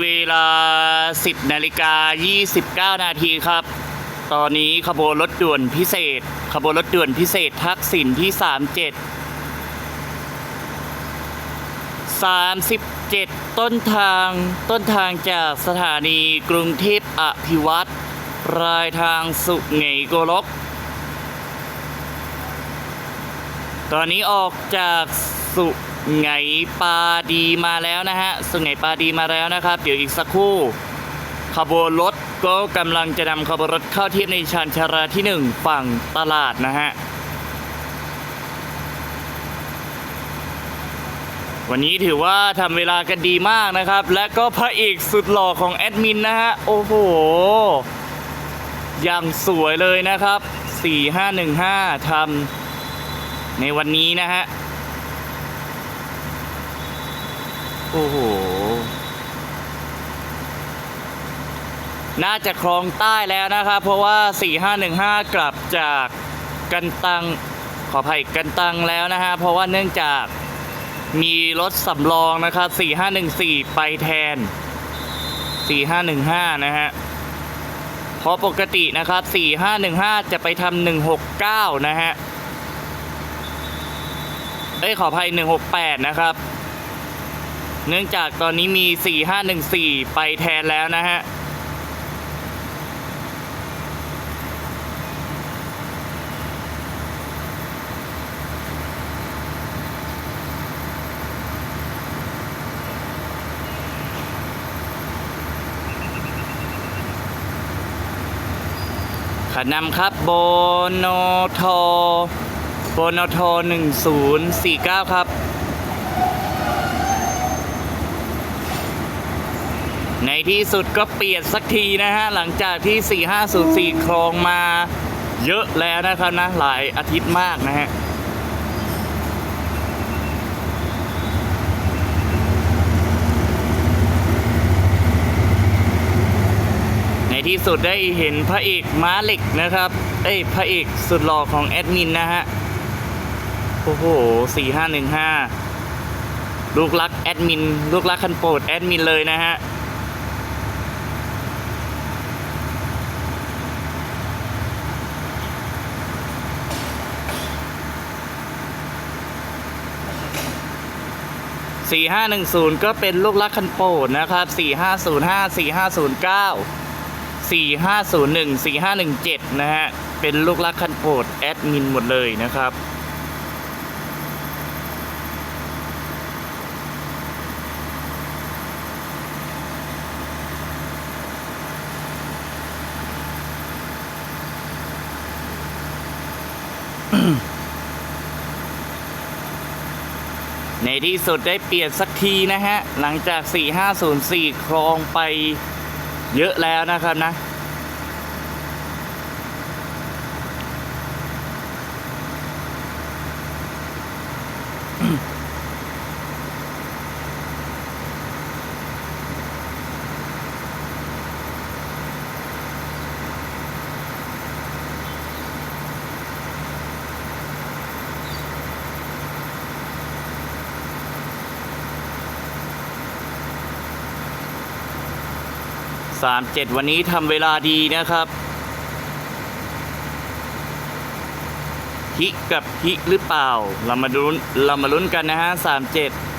เวลา 10นาฬิกา 29 นาทีครับ ตอนนี้ขบวนรถด่วนพิเศษ ขบวนรถด่วนพิเศษทักษิณที่ 37 37 ต้นทางต้นทางจากสถานีกรุงเทพอภิวัตรปลายทางสุไหงโกลก ตอนนี้ออกจาก สุไหงปาดีมาแล้วนะฮะ สุไหงปาดีมาแล้วนะครับ เดี๋ยวอีกสักครู่ ขบวนรถก็กำลังจะนำขบวนรถเข้าเทียบในชานชาราที่หนึ่งฝั่งตลาดนะฮะ วันนี้ถือว่าทำเวลากันดีมากนะครับ และก็พระเอกสุดหล่อของแอดมินนะฮะ โอ้โห อย่างสวยเลยนะครับ 4515ทำในวันนี้นะฮะ โอ้โห น่าจะคลองใต้แล้วนะครับ เพราะว่า 4515 กลับจากกันตัง ขออภัยกันตังแล้วนะฮะ เพราะว่าเนื่องจากมีรถสำรองนะครับ 4514 ไปแทน 4515 นะฮะเพราะปกตินะครับ 4515 จะไปทำ169 นะฮะ เอ้ย ขออภัย 168 นะครับ เนื่องจากตอนนี้มี 4514 ไปแทนแล้วนะฮะ ขนำครับโบโนโทโบโนโท1049 ครับ ในที่สุดก็เปลี่ยนสักทีนะฮะ หลังจากที่ 4504ครองมาเยอะแล้วนะครับนะ หลายอาทิตย์มากนะฮะในที่สุดได้เห็นพระเอกม้าเหล็กนะครับ เอ้ยพระเอกสุดหล่อของแอดมินนะฮะ โอ้โห4515ลูกรักแอดมิน ลูกรักคันโปรดแอดมินเลยนะฮะ 4510 ก็เป็นลูกรักคันโปรดนะครับ 4505 4509 4501 4517 นะฮะ เป็นลูกรักคันโปรดแอดมินหมดเลยนะครับ ในที่สุดได้เปลี่ยนสักทีนะฮะ หลังจาก 4504 ครองไปเยอะแล้วนะครับนะ 37วันนี้ทำเวลาดีนะครับฮิกับฮิหรือเปล่า เรามาลุ้นเรามาลุ้นกันนะฮะ37